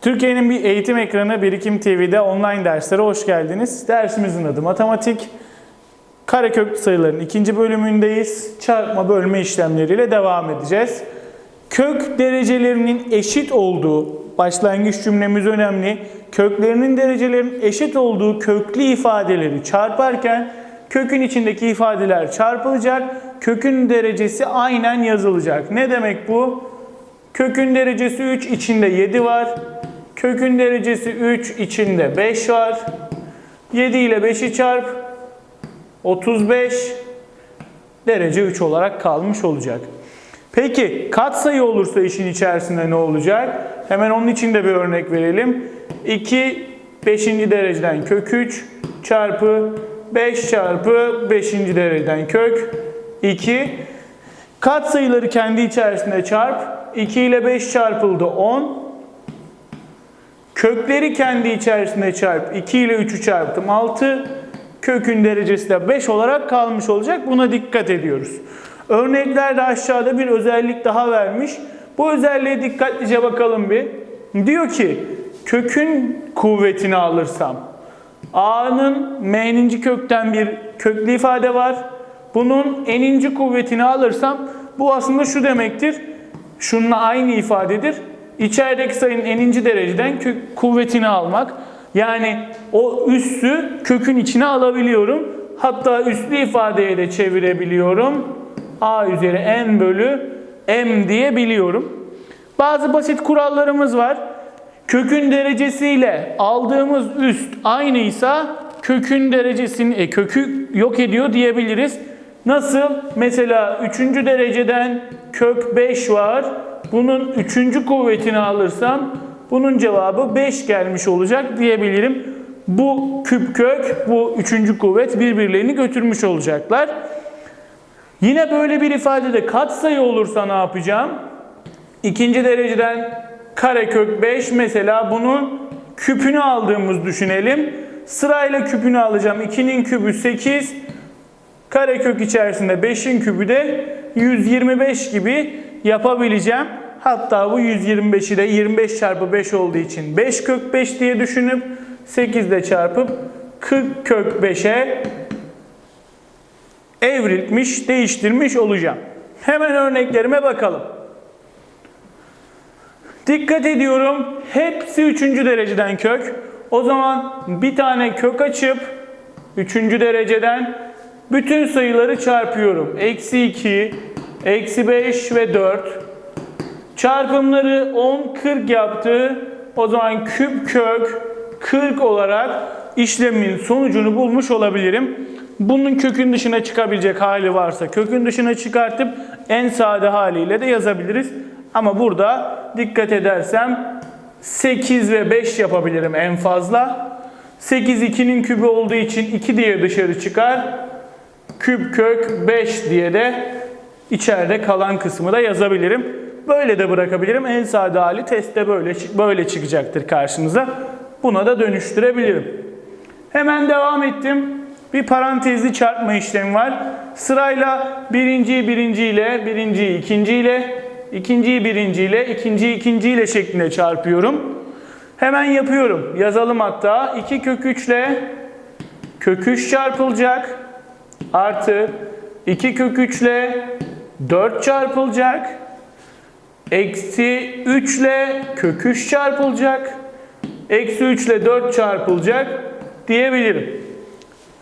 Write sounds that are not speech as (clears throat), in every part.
Türkiye'nin bir eğitim ekranı Birikim TV'de online derslere hoş geldiniz. Dersimizin adı matematik. Karekök sayıların ikinci bölümündeyiz. Çarpma bölme işlemleriyle devam edeceğiz. Kök derecelerinin eşit olduğu, başlangıç cümlemiz önemli. Köklerinin derecelerinin eşit olduğu köklü ifadeleri çarparken kökün içindeki ifadeler çarpılacak. Kökün derecesi aynen yazılacak. Ne demek bu? Kökün derecesi 3 içinde 7 var. Kökün derecesi 3 içinde 5 var. 7 ile 5'i çarp 35 derece 3 olarak kalmış olacak. Peki katsayı olursa işin içerisinde ne olacak? Hemen onun için de bir örnek verelim. 2 5. dereceden kök 3 çarpı 5 çarpı 5. dereceden kök 2 Katsayıları kendi içerisinde çarp. 2 ile 5 çarpıldı 10. Kökleri kendi içerisinde çarp. 2 ile 3'ü çarptım 6. Kökün derecesi de 5 olarak kalmış olacak. Buna dikkat ediyoruz. Örneklerde aşağıda bir özellik daha vermiş. Bu özelliğe dikkatlice bakalım bir. Diyor ki kökün kuvvetini alırsam A'nın m'ninci kökten bir köklü ifade var. Bunun eninci kuvvetini alırsam bu aslında şu demektir. Şununla aynı ifadedir. İçerideki sayının eninci dereceden kök kuvvetini almak. Yani o üssü kökün içine alabiliyorum. Hatta üslü ifadeye de çevirebiliyorum. A üzeri n bölü m diyebiliyorum. Bazı basit kurallarımız var. Kökün derecesiyle aldığımız üst aynıysa kökün derecesini e, kökü yok ediyor diyebiliriz. Nasıl? Mesela 3. dereceden kök 5 var. Bunun 3. kuvvetini alırsam bunun cevabı 5 gelmiş olacak diyebilirim. Bu küp kök, bu 3. kuvvet birbirlerini götürmüş olacaklar. Yine böyle bir ifadede katsayı olursa ne yapacağım? İkinci dereceden karekök 5 mesela bunun küpünü aldığımız düşünelim. Sırayla küpünü alacağım. 2'nin kübü 8. Karekök içerisinde 5'in kübü de 125 gibi yapabileceğim. Hatta bu 125'i de 25 çarpı 5 olduğu için 5 kök 5 diye düşünüp 8 ile çarpıp 40 kök 5'e evrilmiş, değiştirmiş olacağım. Hemen örneklerime bakalım. Dikkat ediyorum. Hepsi 3. dereceden kök. O zaman bir tane kök açıp 3. dereceden bütün sayıları çarpıyorum. Eksi 2, eksi 5 ve 4. Çarpımları 10, 40 yaptı. O zaman küp kök 40 olarak işlemin sonucunu bulmuş olabilirim. Bunun kökün dışına çıkabilecek hali varsa kökün dışına çıkartıp en sade haliyle de yazabiliriz. Ama burada dikkat edersem 8 ve 5 yapabilirim en fazla. 8 2'nin kübü olduğu için 2 diye dışarı çıkar. Küp kök 5 diye de içeride kalan kısmı da yazabilirim. Böyle de bırakabilirim. En sade hali testte böyle böyle çıkacaktır karşınıza. Buna da dönüştürebilirim. Hemen devam ettim. Bir parantezli çarpma işlemi var. Sırayla birinciyi birinciyle, birinciyi ikinciyle, ikinciyi birinciyle, ikinciyi ikinciyle şeklinde çarpıyorum. Hemen yapıyorum. Yazalım hatta. 2 kök 3 ile kök 3 çarpılacak. Artı 2 kök 3 ile 4 çarpılacak. Eksi 3 ile kök 3 çarpılacak. Eksi 3 ile 4 çarpılacak diyebilirim.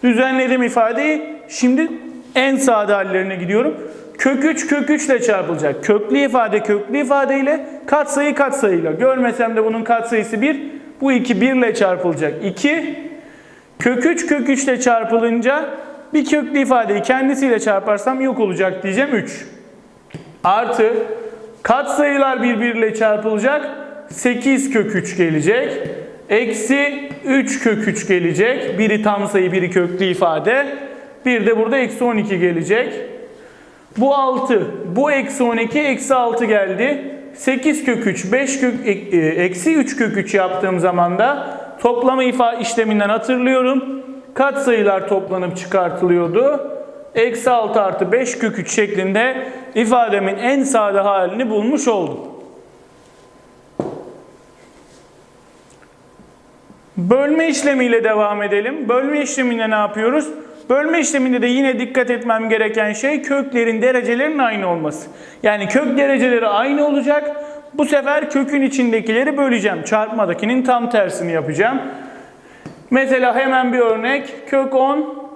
Düzenledim ifadeyi. Şimdi en sade hallerine gidiyorum. Kök 3 kök 3 ile çarpılacak. Köklü ifade köklü ifade ile katsayı katsayıyla. Görmesem de bunun katsayısı 1. Bu 2 1 ile çarpılacak. 2 kök 3 kök 3 ile çarpılınca bir köklü ifadeyi kendisiyle çarparsam yok olacak diyeceğim 3. Artı katsayılar birbiriyle çarpılacak. 8 kök 3 gelecek. Eksi 3 kök 3 gelecek. Biri tam sayı, biri köklü ifade. Bir de burada eksi 12 gelecek. Bu 6. Bu eksi 12, eksi 6 geldi. 8 kök 3, 5 kök, e, eksi 3 kök 3 yaptığım zaman da toplama ifa işleminden hatırlıyorum. Kat sayılar toplanıp çıkartılıyordu. Eksi 6 artı 5 kök 3 şeklinde ifademin en sade halini bulmuş oldum. Bölme işlemiyle devam edelim. Bölme işleminde ne yapıyoruz? Bölme işleminde de yine dikkat etmem gereken şey köklerin derecelerinin aynı olması. Yani kök dereceleri aynı olacak. Bu sefer kökün içindekileri böleceğim. Çarpmadakinin tam tersini yapacağım. Mesela hemen bir örnek. Kök 10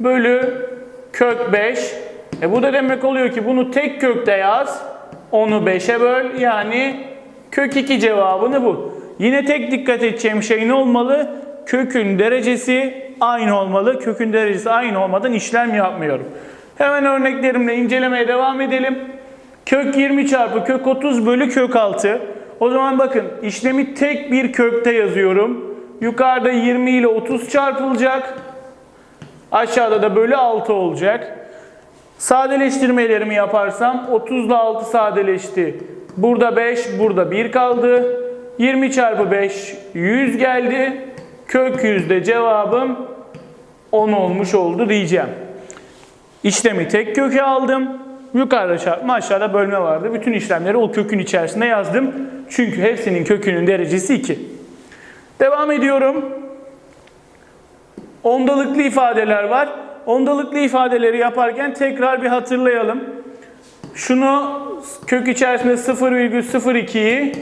bölü kök 5. E bu da demek oluyor ki bunu tek kökte yaz. Onu 5'e böl. Yani kök 2 cevabını bu. Yine tek dikkat edeceğim şey ne olmalı? Kökün derecesi aynı olmalı. Kökün derecesi aynı olmadan işlem yapmıyorum. Hemen örneklerimle incelemeye devam edelim. Kök 20 çarpı kök 30 bölü kök 6. O zaman bakın işlemi tek bir kökte yazıyorum. Yukarıda 20 ile 30 çarpılacak. Aşağıda da bölü 6 olacak. Sadeleştirmelerimi yaparsam 30 ile 6 sadeleşti. Burada 5, burada 1 kaldı. 20 çarpı 5 100 geldi. Kök yüzde cevabım 10 olmuş oldu diyeceğim. İşlemi tek köke aldım. Yukarıda çarpma aşağıda bölme vardı. Bütün işlemleri o kökün içerisinde yazdım. Çünkü hepsinin kökünün derecesi 2. Devam ediyorum. Ondalıklı ifadeler var. Ondalıklı ifadeleri yaparken tekrar bir hatırlayalım. Şunu kök içerisinde 0,02'yi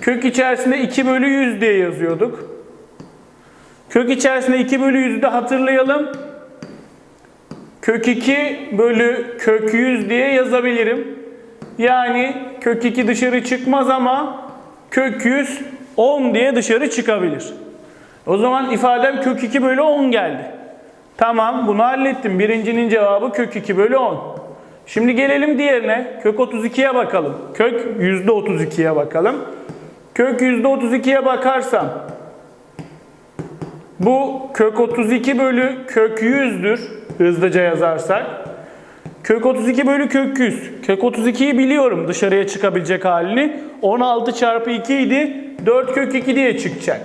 kök içerisinde 2 bölü 100 diye yazıyorduk. Kök içerisinde 2 bölü 100'ü de hatırlayalım. Kök 2 bölü kök 100 diye yazabilirim. Yani kök 2 dışarı çıkmaz ama kök 100 10 diye dışarı çıkabilir. O zaman ifadem kök 2 bölü 10 geldi. Tamam bunu hallettim. Birincinin cevabı kök 2 bölü 10. Şimdi gelelim diğerine. Kök 32'ye bakalım. Kök %32'ye bakalım. Kök %32'ye bakarsam bu kök 32 bölü kök 100'dür. Hızlıca yazarsak. Kök 32 bölü kök 100. Kök 32'yi biliyorum dışarıya çıkabilecek halini. 16 çarpı 2 idi. 4 kök 2 diye çıkacak.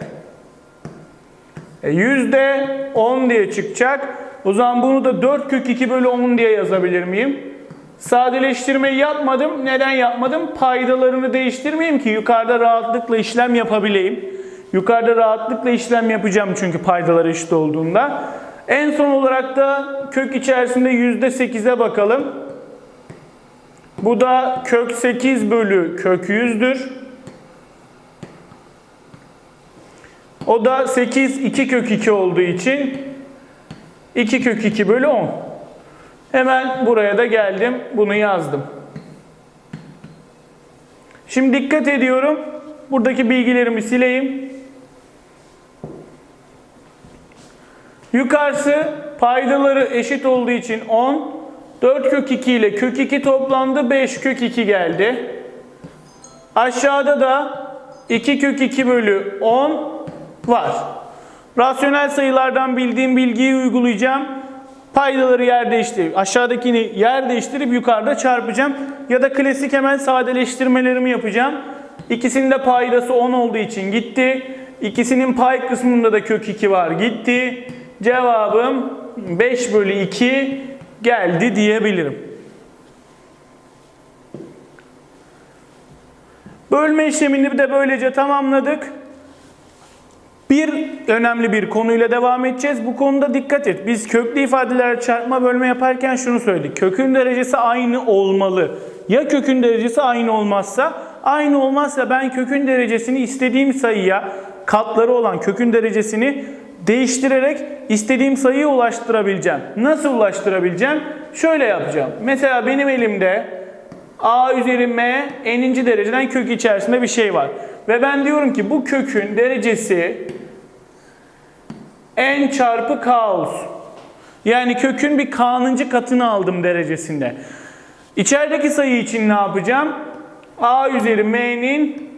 E, yüzde 10 diye çıkacak. O zaman bunu da 4 kök 2 bölü 10 diye yazabilir miyim? Sadeleştirmeyi yapmadım. Neden yapmadım? Paydalarını değiştirmeyeyim ki yukarıda rahatlıkla işlem yapabileyim. Yukarıda rahatlıkla işlem yapacağım çünkü paydaları eşit olduğunda. En son olarak da kök içerisinde yüzde 8'e bakalım. Bu da kök 8 bölü kök 100'dür. O da 8 2 kök 2 olduğu için 2 kök 2 bölü 10. Hemen buraya da geldim. Bunu yazdım. Şimdi dikkat ediyorum. Buradaki bilgilerimi sileyim. Yukarısı paydaları eşit olduğu için 10. 4 kök 2 ile kök 2 toplandı. 5 kök 2 geldi. Aşağıda da 2 kök 2 bölü 10 var. Rasyonel sayılardan bildiğim bilgiyi uygulayacağım. Paydaları yer değiştirip aşağıdakini yer değiştirip yukarıda çarpacağım. Ya da klasik hemen sadeleştirmelerimi yapacağım. İkisinin de paydası 10 olduğu için gitti. İkisinin pay kısmında da kök 2 var gitti. Cevabım 5 bölü 2 geldi diyebilirim. Bölme işlemini de böylece tamamladık. Bir önemli bir konuyla devam edeceğiz. Bu konuda dikkat et. Biz köklü ifadeler çarpma bölme yaparken şunu söyledik. Kökün derecesi aynı olmalı. Ya kökün derecesi aynı olmazsa? Aynı olmazsa ben kökün derecesini istediğim sayıya katları olan kökün derecesini değiştirerek istediğim sayıya ulaştırabileceğim. Nasıl ulaştırabileceğim? Şöyle yapacağım. Mesela benim elimde a üzeri m n'inci dereceden kök içerisinde bir şey var. Ve ben diyorum ki bu kökün derecesi n çarpı k olsun. Yani kökün bir k'nıncı katını aldım derecesinde. İçerideki sayı için ne yapacağım? a üzeri m'nin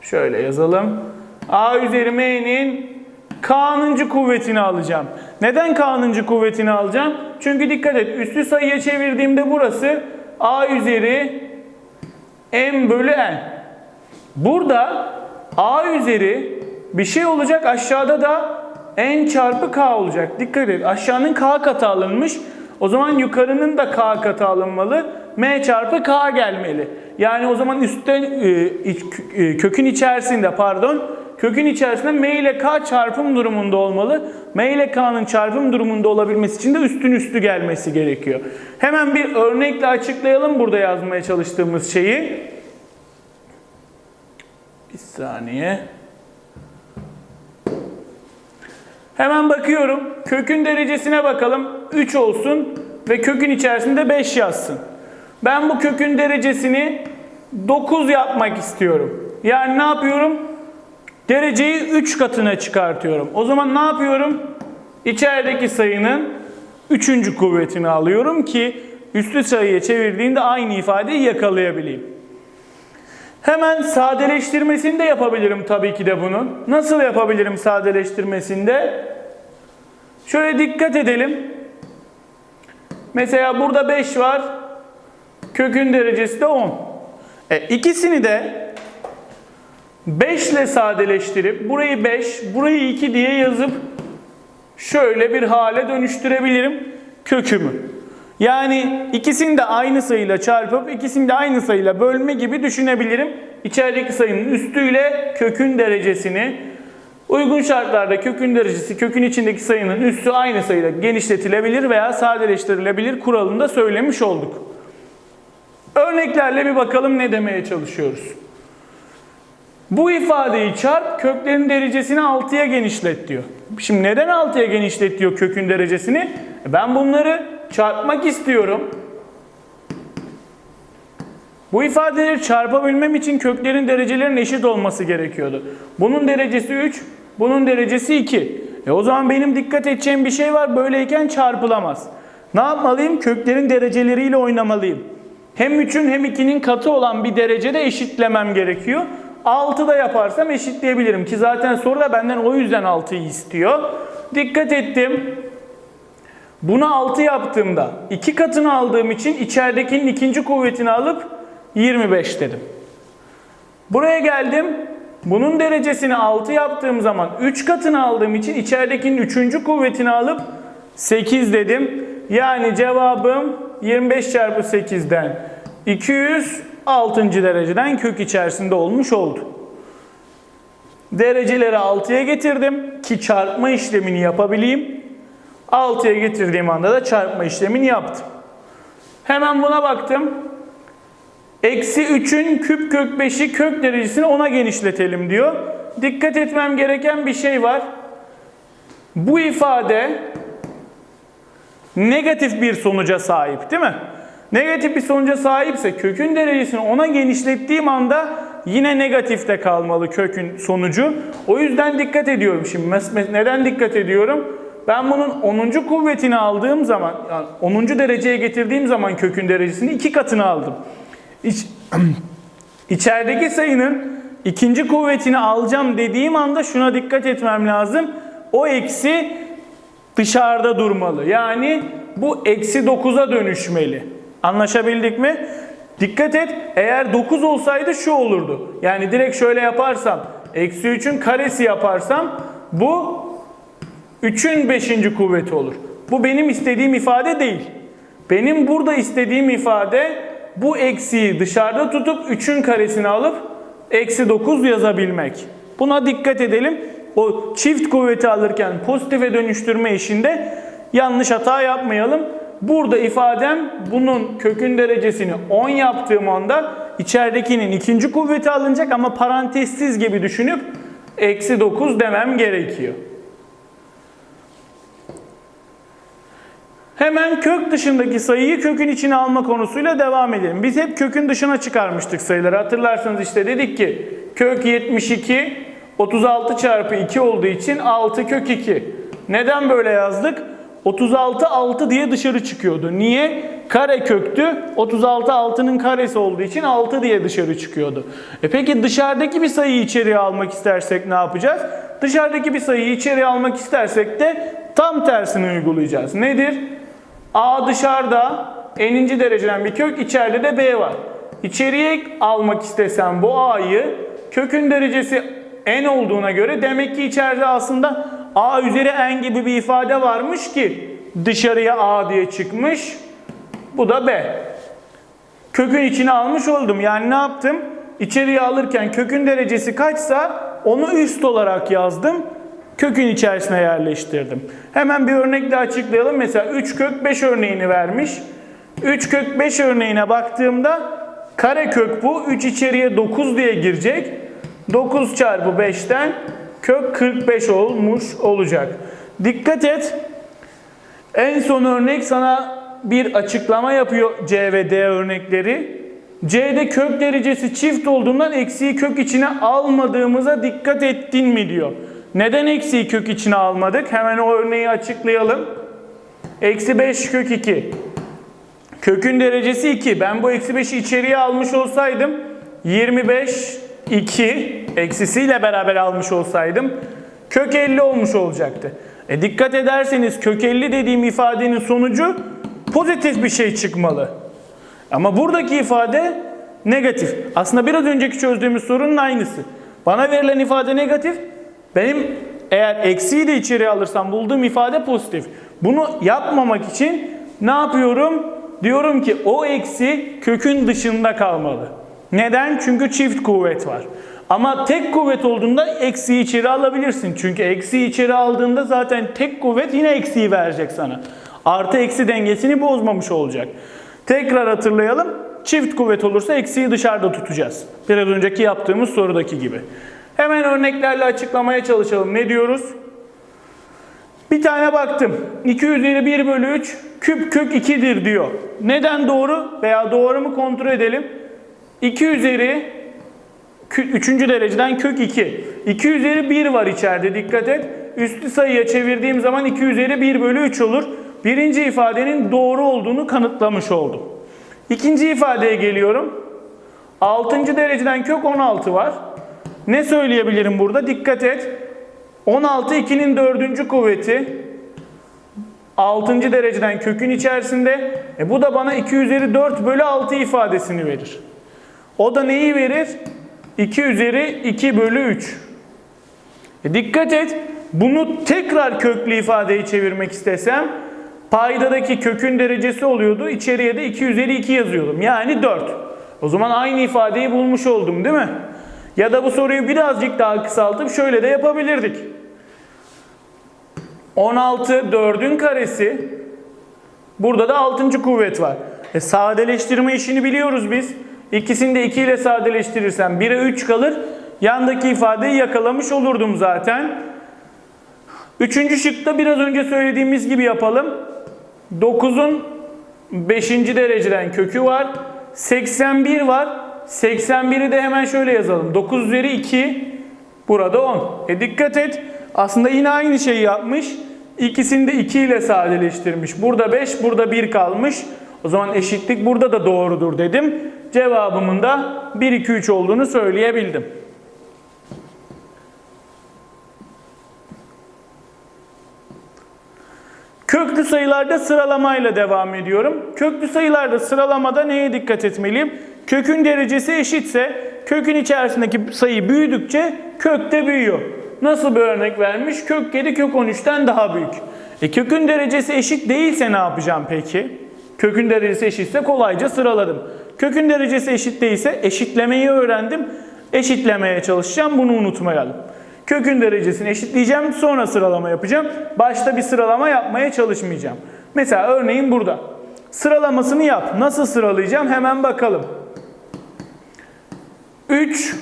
şöyle yazalım. A üzeri m'nin k'nıncı kuvvetini alacağım. Neden k'nıncı kuvvetini alacağım? Çünkü dikkat et üstü sayıya çevirdiğimde burası a üzeri m bölü n. Burada a üzeri bir şey olacak aşağıda da n çarpı k olacak. Dikkat et aşağının k katı alınmış. O zaman yukarının da k katı alınmalı. m çarpı k gelmeli. Yani o zaman üstte e, e, kökün içerisinde pardon kökün içerisinde m ile k çarpım durumunda olmalı. m ile k'nın çarpım durumunda olabilmesi için de üstün üstü gelmesi gerekiyor. Hemen bir örnekle açıklayalım burada yazmaya çalıştığımız şeyi. Bir saniye. Hemen bakıyorum. Kökün derecesine bakalım. 3 olsun ve kökün içerisinde 5 yazsın. Ben bu kökün derecesini 9 yapmak istiyorum. Yani ne yapıyorum? Dereceyi 3 katına çıkartıyorum. O zaman ne yapıyorum? İçerideki sayının 3. kuvvetini alıyorum ki üslü sayıya çevirdiğinde aynı ifadeyi yakalayabileyim. Hemen sadeleştirmesini de yapabilirim tabii ki de bunun. Nasıl yapabilirim sadeleştirmesinde? Şöyle dikkat edelim. Mesela burada 5 var. Kökün derecesi de 10. E, ikisini de 5 ile sadeleştirip burayı 5, burayı 2 diye yazıp şöyle bir hale dönüştürebilirim kökümü. Yani ikisini de aynı sayıyla çarpıp ikisini de aynı sayıyla bölme gibi düşünebilirim. İçerideki sayının üstüyle kökün derecesini uygun şartlarda kökün derecesi kökün içindeki sayının üstü aynı sayıyla genişletilebilir veya sadeleştirilebilir kuralını da söylemiş olduk. Örneklerle bir bakalım ne demeye çalışıyoruz. Bu ifadeyi çarp köklerin derecesini 6'ya genişlet diyor. Şimdi neden 6'ya genişlet diyor kökün derecesini? E Ben bunları çarpmak istiyorum. Bu ifadeleri çarpabilmem için köklerin derecelerinin eşit olması gerekiyordu. Bunun derecesi 3, bunun derecesi 2. E o zaman benim dikkat edeceğim bir şey var. Böyleyken çarpılamaz. Ne yapmalıyım? Köklerin dereceleriyle oynamalıyım. Hem 3'ün hem 2'nin katı olan bir derecede eşitlemem gerekiyor. 6 da yaparsam eşitleyebilirim ki zaten soru da benden o yüzden 6'yı istiyor. Dikkat ettim. Bunu 6 yaptığımda 2 katını aldığım için içeridekinin ikinci kuvvetini alıp 25 dedim. Buraya geldim. Bunun derecesini 6 yaptığım zaman 3 katını aldığım için içeridekinin 3. kuvvetini alıp 8 dedim. Yani cevabım 25 çarpı 8'den 206. dereceden kök içerisinde olmuş oldu. Dereceleri 6'ya getirdim ki çarpma işlemini yapabileyim. 6'ya getirdiğim anda da çarpma işlemini yaptım. Hemen buna baktım. Eksi 3'ün küp kök 5'i kök derecesini 10'a genişletelim diyor. Dikkat etmem gereken bir şey var. Bu ifade negatif bir sonuca sahip değil mi? Negatif bir sonuca sahipse kökün derecesini 10'a genişlettiğim anda yine negatifte kalmalı kökün sonucu. O yüzden dikkat ediyorum şimdi. Neden dikkat ediyorum? Ben bunun 10. kuvvetini aldığım zaman, yani 10. dereceye getirdiğim zaman kökün derecesini iki katını aldım. İç, (clears throat) içerideki sayının ikinci kuvvetini alacağım dediğim anda şuna dikkat etmem lazım. O eksi dışarıda durmalı. Yani bu eksi 9'a dönüşmeli. Anlaşabildik mi? Dikkat et eğer 9 olsaydı şu olurdu. Yani direkt şöyle yaparsam eksi 3'ün karesi yaparsam bu 3'ün 5. kuvveti olur. Bu benim istediğim ifade değil. Benim burada istediğim ifade bu eksiği dışarıda tutup 3'ün karesini alıp eksi 9 yazabilmek. Buna dikkat edelim. O çift kuvveti alırken pozitife dönüştürme işinde yanlış hata yapmayalım. Burada ifadem bunun kökün derecesini 10 yaptığım anda içeridekinin ikinci kuvveti alınacak ama parantezsiz gibi düşünüp eksi 9 demem gerekiyor. Hemen kök dışındaki sayıyı kökün içine alma konusuyla devam edelim. Biz hep kökün dışına çıkarmıştık sayıları. Hatırlarsanız işte dedik ki kök 72 36 çarpı 2 olduğu için 6 kök 2. Neden böyle yazdık? 36 6 diye dışarı çıkıyordu. Niye? Kare köktü. 36 6'nın karesi olduğu için 6 diye dışarı çıkıyordu. E peki dışarıdaki bir sayıyı içeriye almak istersek ne yapacağız? Dışarıdaki bir sayıyı içeriye almak istersek de tam tersini uygulayacağız. Nedir? A dışarıda n'inci dereceden bir kök, içeride de B var. İçeriye almak istesem bu A'yı kökün derecesi n olduğuna göre demek ki içeride aslında A üzeri n gibi bir ifade varmış ki dışarıya A diye çıkmış. Bu da B. kökün içine almış oldum. Yani ne yaptım? İçeriye alırken kökün derecesi kaçsa onu üst olarak yazdım. Kökün içerisine yerleştirdim. Hemen bir örnekle açıklayalım. Mesela 3 kök 5 örneğini vermiş. 3 kök 5 örneğine baktığımda kare kök bu. 3 içeriye 9 diye girecek. 9 çarpı 5'ten kök 45 olmuş olacak. Dikkat et. En son örnek sana bir açıklama yapıyor C ve D örnekleri. C'de kök derecesi çift olduğundan eksiği kök içine almadığımıza dikkat ettin mi diyor. Neden eksiği kök içine almadık? Hemen o örneği açıklayalım. Eksi 5 kök 2. Kökün derecesi 2. Ben bu eksi 5'i içeriye almış olsaydım 25 2 eksisiyle beraber almış olsaydım kök 50 olmuş olacaktı. E dikkat ederseniz kök 50 dediğim ifadenin sonucu pozitif bir şey çıkmalı. Ama buradaki ifade negatif. Aslında biraz önceki çözdüğümüz sorunun aynısı. Bana verilen ifade negatif. Benim eğer eksiği de içeriye alırsam bulduğum ifade pozitif. Bunu yapmamak için ne yapıyorum? Diyorum ki o eksi kökün dışında kalmalı. Neden? Çünkü çift kuvvet var. Ama tek kuvvet olduğunda eksiği içeri alabilirsin. Çünkü eksiği içeri aldığında zaten tek kuvvet yine eksiği verecek sana. Artı eksi dengesini bozmamış olacak. Tekrar hatırlayalım. Çift kuvvet olursa eksiği dışarıda tutacağız. Biraz önceki yaptığımız sorudaki gibi. Hemen örneklerle açıklamaya çalışalım. Ne diyoruz? Bir tane baktım. 2 üzeri 1 bölü 3 küp kök 2'dir diyor. Neden doğru veya doğru mu kontrol edelim. 2 üzeri 3. dereceden kök 2. 2 üzeri 1 var içeride dikkat et. Üstü sayıya çevirdiğim zaman 2 üzeri 1 bölü 3 olur. Birinci ifadenin doğru olduğunu kanıtlamış oldum. İkinci ifadeye geliyorum. 6. dereceden kök 16 var. Ne söyleyebilirim burada? Dikkat et. 16 2'nin dördüncü kuvveti. 6. dereceden kökün içerisinde. E bu da bana 2 üzeri 4 bölü 6 ifadesini verir. O da neyi verir? 2 üzeri 2 bölü 3. E dikkat et. Bunu tekrar köklü ifadeye çevirmek istesem paydadaki kökün derecesi oluyordu. İçeriye de 2 üzeri 2 yazıyordum. Yani 4. O zaman aynı ifadeyi bulmuş oldum değil mi? Ya da bu soruyu birazcık daha kısaltıp şöyle de yapabilirdik. 16 4'ün karesi. Burada da 6. kuvvet var. E sadeleştirme işini biliyoruz biz. İkisini de 2 ile sadeleştirirsem 1'e 3 kalır. Yandaki ifadeyi yakalamış olurdum zaten. Üçüncü şıkta biraz önce söylediğimiz gibi yapalım. 9'un 5. dereceden kökü var. 81 var. 81'i de hemen şöyle yazalım. 9 üzeri 2 burada 10. E dikkat et. Aslında yine aynı şeyi yapmış. İkisini de 2 ile sadeleştirmiş. Burada 5, burada 1 kalmış. O zaman eşitlik burada da doğrudur dedim. Cevabımın da 1, 2, 3 olduğunu söyleyebildim. Köklü sayılarda sıralamayla devam ediyorum. Köklü sayılarda sıralamada neye dikkat etmeliyim? Kökün derecesi eşitse kökün içerisindeki sayı büyüdükçe kök de büyüyor. Nasıl bir örnek vermiş? Kök 7 kök 13'ten daha büyük. E kökün derecesi eşit değilse ne yapacağım peki? Kökün derecesi eşitse kolayca sıraladım. Kökün derecesi eşit değilse eşitlemeyi öğrendim. Eşitlemeye çalışacağım. Bunu unutmayalım. Kökün derecesini eşitleyeceğim. Sonra sıralama yapacağım. Başta bir sıralama yapmaya çalışmayacağım. Mesela örneğin burada. Sıralamasını yap. Nasıl sıralayacağım? Hemen bakalım. 3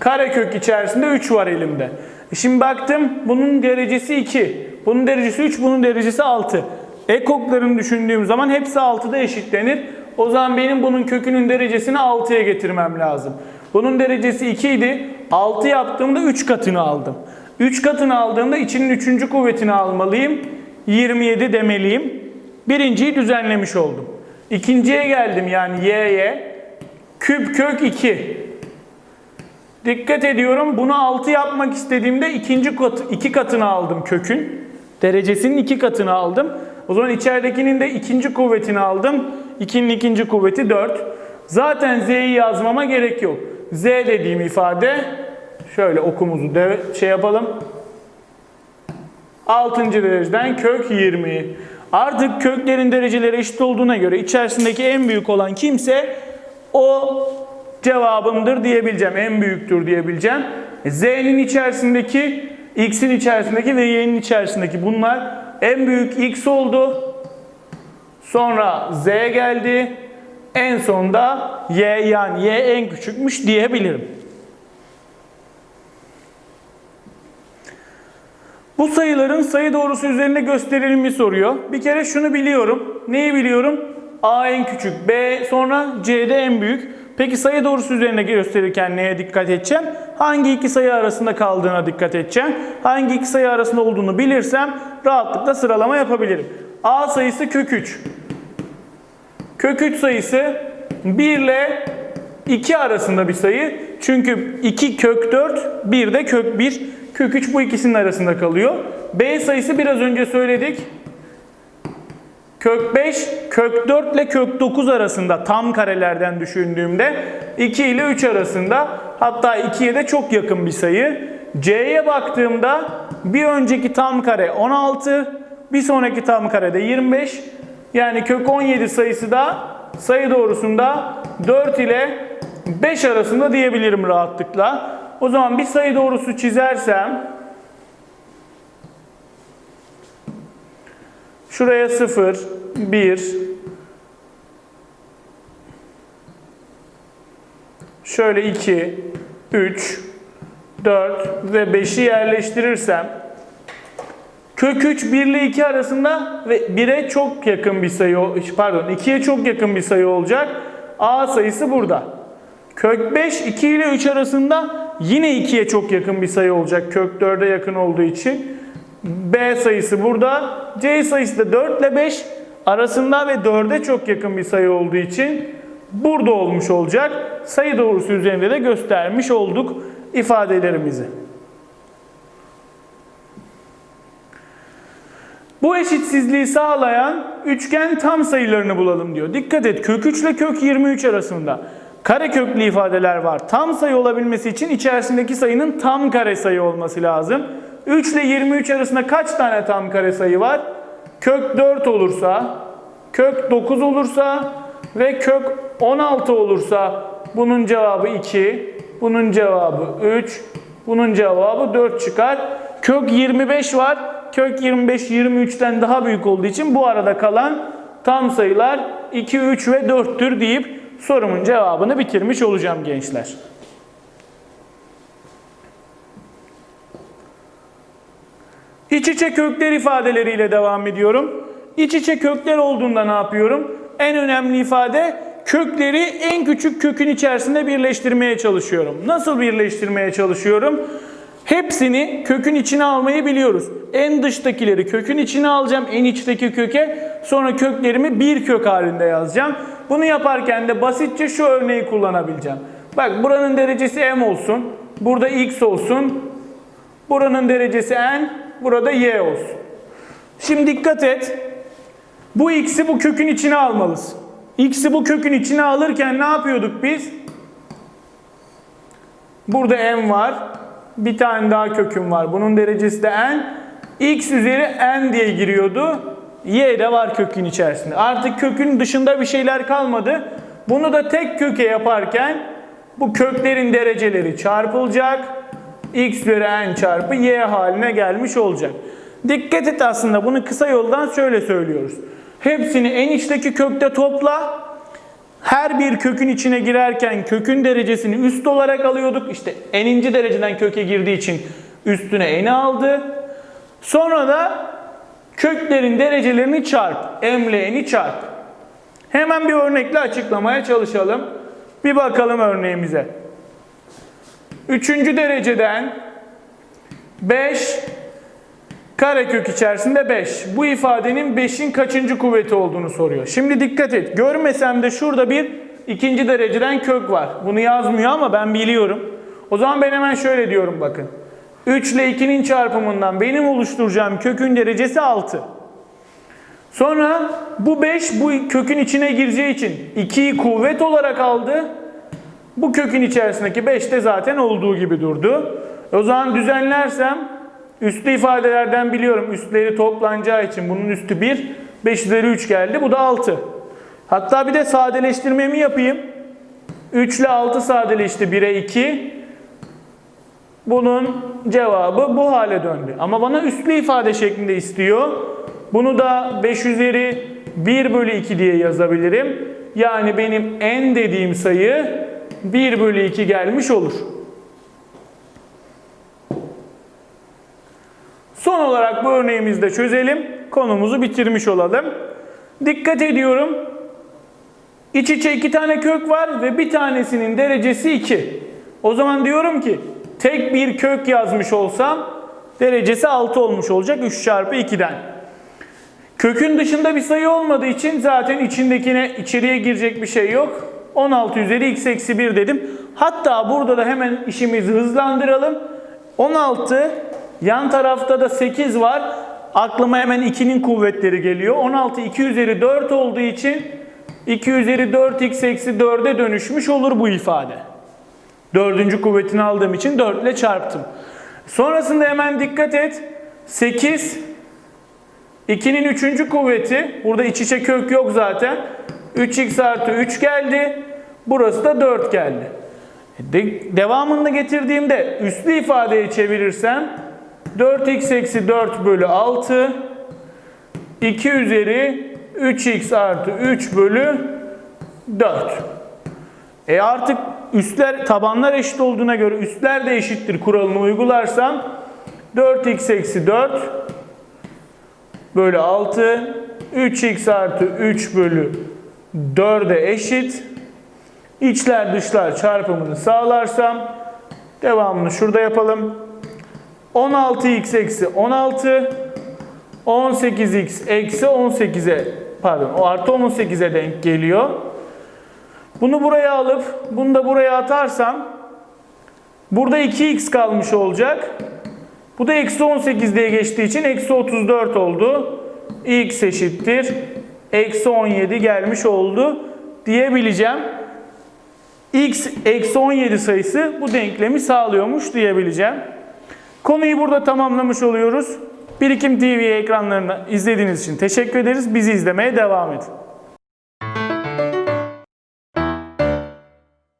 karekök içerisinde 3 var elimde. E Şimdi baktım bunun derecesi 2. Bunun derecesi 3, bunun derecesi 6. Ekoklarını düşündüğüm zaman hepsi 6'da eşitlenir. O zaman benim bunun kökünün derecesini 6'ya getirmem lazım. Bunun derecesi 2 idi. 6 yaptığımda 3 katını aldım. 3 katını aldığımda içinin 3. kuvvetini almalıyım. 27 demeliyim. Birinciyi düzenlemiş oldum. İkinciye geldim yani y'ye. Küp kök 2. Dikkat ediyorum. Bunu 6 yapmak istediğimde ikinci kat, iki katını aldım kökün. Derecesinin iki katını aldım. O zaman içeridekinin de ikinci kuvvetini aldım. 2'nin ikinci kuvveti 4. Zaten z'yi yazmama gerek yok. z dediğim ifade şöyle okumuzu de şey yapalım. 6. dereceden kök 20. Artık köklerin dereceleri eşit olduğuna göre içerisindeki en büyük olan kimse o cevabımdır diyebileceğim. En büyüktür diyebileceğim. Z'nin içerisindeki, x'in içerisindeki ve y'nin içerisindeki bunlar en büyük x oldu. Sonra z geldi. En sonda y yani y en küçükmüş diyebilirim. Bu sayıların sayı doğrusu üzerinde gösterilimi soruyor. Bir kere şunu biliyorum. Neyi biliyorum? A en küçük, B sonra C'de en büyük. Peki sayı doğrusu üzerinde gösterirken neye dikkat edeceğim? Hangi iki sayı arasında kaldığına dikkat edeceğim. Hangi iki sayı arasında olduğunu bilirsem rahatlıkla sıralama yapabilirim. A sayısı kök 3. Kök 3 sayısı 1 ile 2 arasında bir sayı. Çünkü 2 kök 4, 1 de kök 1. Kök 3 bu ikisinin arasında kalıyor. B sayısı biraz önce söyledik. Kök 5, kök 4 ile kök 9 arasında tam karelerden düşündüğümde 2 ile 3 arasında hatta 2'ye de çok yakın bir sayı. C'ye baktığımda bir önceki tam kare 16, bir sonraki tam kare de 25. Yani kök 17 sayısı da sayı doğrusunda 4 ile 5 arasında diyebilirim rahatlıkla. O zaman bir sayı doğrusu çizersem şuraya 0, 1 şöyle 2, 3, 4 ve 5'i yerleştirirsem kök 3 1 ile 2 arasında ve 1'e çok yakın bir sayı pardon 2'ye çok yakın bir sayı olacak. A sayısı burada. Kök 5 2 ile 3 arasında yine 2'ye çok yakın bir sayı olacak. Kök 4'e yakın olduğu için. B sayısı burada. C sayısı da 4 ile 5 arasında ve 4'e çok yakın bir sayı olduğu için burada olmuş olacak. Sayı doğrusu üzerinde de göstermiş olduk ifadelerimizi. Bu eşitsizliği sağlayan üçgen tam sayılarını bulalım diyor. Dikkat et kök 3 ile kök 23 arasında kareköklü ifadeler var. Tam sayı olabilmesi için içerisindeki sayının tam kare sayı olması lazım. 3 ile 23 arasında kaç tane tam kare sayı var? Kök 4 olursa, kök 9 olursa ve kök 16 olursa bunun cevabı 2, bunun cevabı 3, bunun cevabı 4 çıkar. Kök 25 var. Kök 25 23'ten daha büyük olduğu için bu arada kalan tam sayılar 2, 3 ve 4'tür deyip sorumun cevabını bitirmiş olacağım gençler. İç içe kökler ifadeleriyle devam ediyorum. İç içe kökler olduğunda ne yapıyorum? En önemli ifade kökleri en küçük kökün içerisinde birleştirmeye çalışıyorum. Nasıl birleştirmeye çalışıyorum? Hepsini kökün içine almayı biliyoruz. En dıştakileri kökün içine alacağım, en içteki köke. Sonra köklerimi bir kök halinde yazacağım. Bunu yaparken de basitçe şu örneği kullanabileceğim. Bak buranın derecesi m olsun. Burada x olsun. Buranın derecesi n. Burada y olsun. Şimdi dikkat et. Bu x'i bu kökün içine almalısın. X'i bu kökün içine alırken ne yapıyorduk biz? Burada m var. Bir tane daha köküm var. Bunun derecesi de n. x üzeri n diye giriyordu. y de var kökün içerisinde. Artık kökün dışında bir şeyler kalmadı. Bunu da tek köke yaparken bu köklerin dereceleri çarpılacak. X üzeri n çarpı y haline gelmiş olacak. Dikkat et aslında bunu kısa yoldan şöyle söylüyoruz. Hepsini en içteki kökte topla. Her bir kökün içine girerken kökün derecesini üst olarak alıyorduk. İşte eninci dereceden köke girdiği için üstüne eni aldı. Sonra da köklerin derecelerini çarp. M ile eni çarp. Hemen bir örnekle açıklamaya çalışalım. Bir bakalım örneğimize. Üçüncü dereceden 5 karekök içerisinde 5. Bu ifadenin 5'in kaçıncı kuvveti olduğunu soruyor. Şimdi dikkat et. Görmesem de şurada bir ikinci dereceden kök var. Bunu yazmıyor ama ben biliyorum. O zaman ben hemen şöyle diyorum bakın. 3 ile 2'nin çarpımından benim oluşturacağım kökün derecesi 6. Sonra bu 5 bu kökün içine gireceği için 2'yi kuvvet olarak aldı. Bu kökün içerisindeki 5 de zaten olduğu gibi durdu. O zaman düzenlersem üstlü ifadelerden biliyorum üstleri toplanacağı için bunun üstü 1, 5 üzeri 3 geldi. Bu da 6. Hatta bir de sadeleştirmemi yapayım. 3 ile 6 sadeleşti 1'e 2. Bunun cevabı bu hale döndü. Ama bana üslü ifade şeklinde istiyor. Bunu da 5 üzeri 1 bölü 2 diye yazabilirim. Yani benim en dediğim sayı 1 bölü 2 gelmiş olur. Son olarak bu örneğimizi de çözelim. Konumuzu bitirmiş olalım. Dikkat ediyorum. İç içe iki tane kök var ve bir tanesinin derecesi 2. O zaman diyorum ki tek bir kök yazmış olsam derecesi 6 olmuş olacak 3 çarpı 2'den. Kökün dışında bir sayı olmadığı için zaten içindekine içeriye girecek bir şey yok. 16 üzeri x eksi 1 dedim. Hatta burada da hemen işimizi hızlandıralım. 16 yan tarafta da 8 var. Aklıma hemen 2'nin kuvvetleri geliyor. 16 2 üzeri 4 olduğu için 2 üzeri 4x eksi 4'e dönüşmüş olur bu ifade. Dördüncü kuvvetini aldığım için 4 ile çarptım. Sonrasında hemen dikkat et. 8 2'nin üçüncü kuvveti. Burada iç içe kök yok zaten. 3x artı 3 geldi. Burası da 4 geldi. De- devamını getirdiğimde üslü ifadeye çevirirsem 4x eksi 4 bölü 6 2 üzeri 3x artı 3 bölü 4. E artık üstler tabanlar eşit olduğuna göre üstler de eşittir kuralını uygularsam 4x eksi 4 bölü 6 3x artı 3 bölü 4'e eşit. İçler dışlar çarpımını sağlarsam devamını şurada yapalım. 16x eksi 16 18x eksi 18'e pardon o artı 18'e denk geliyor. Bunu buraya alıp bunu da buraya atarsam burada 2x kalmış olacak. Bu da eksi 18 diye geçtiği için eksi 34 oldu. x eşittir. Eksi 17 gelmiş oldu diyebileceğim. x eksi 17 sayısı bu denklemi sağlıyormuş diyebileceğim. Konuyu burada tamamlamış oluyoruz. Birikim TV ekranlarını izlediğiniz için teşekkür ederiz. Bizi izlemeye devam edin.